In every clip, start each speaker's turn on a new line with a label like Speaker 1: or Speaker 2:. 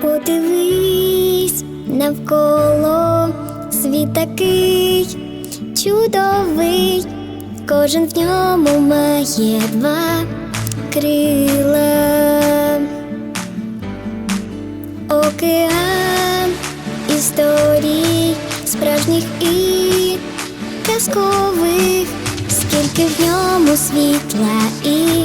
Speaker 1: Подивись навколо світ такий чудовий, кожен в ньому має два крила. Океан історій справжніх і казкових, скільки в ньому світла і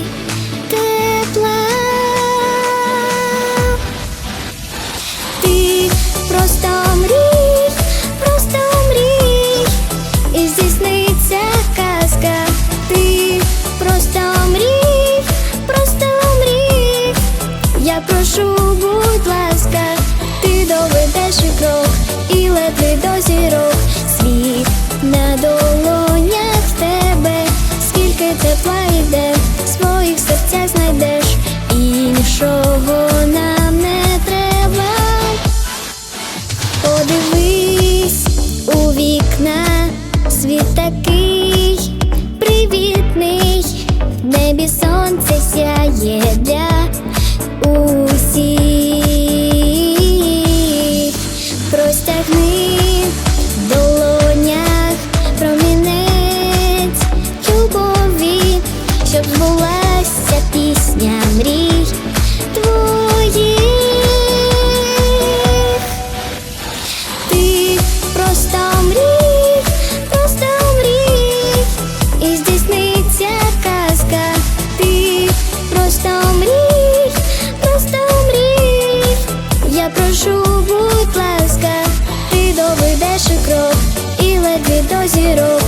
Speaker 1: такий привітний, в небі сонце сяє для усіх. Простягни в долонях промінець любові, щоб збулася пісня мрій і лети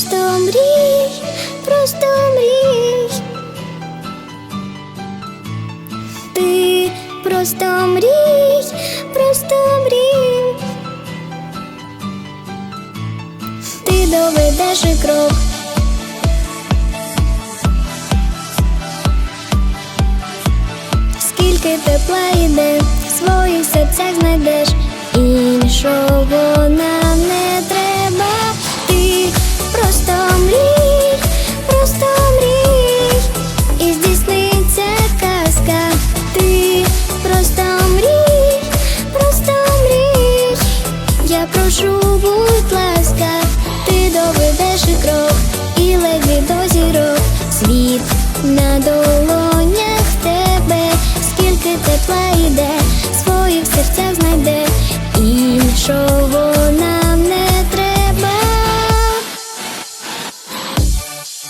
Speaker 1: просто мрій, просто мрій. Ти просто мрій, просто мрій. Ти доведеш і крок. Скільки тепла йде, в своїх серцях знайдеш, і нічого прошу, будь ласка, ти доведеш і крок, і ледві до зірок. Світ на долонях тебе, скільки тепла йде,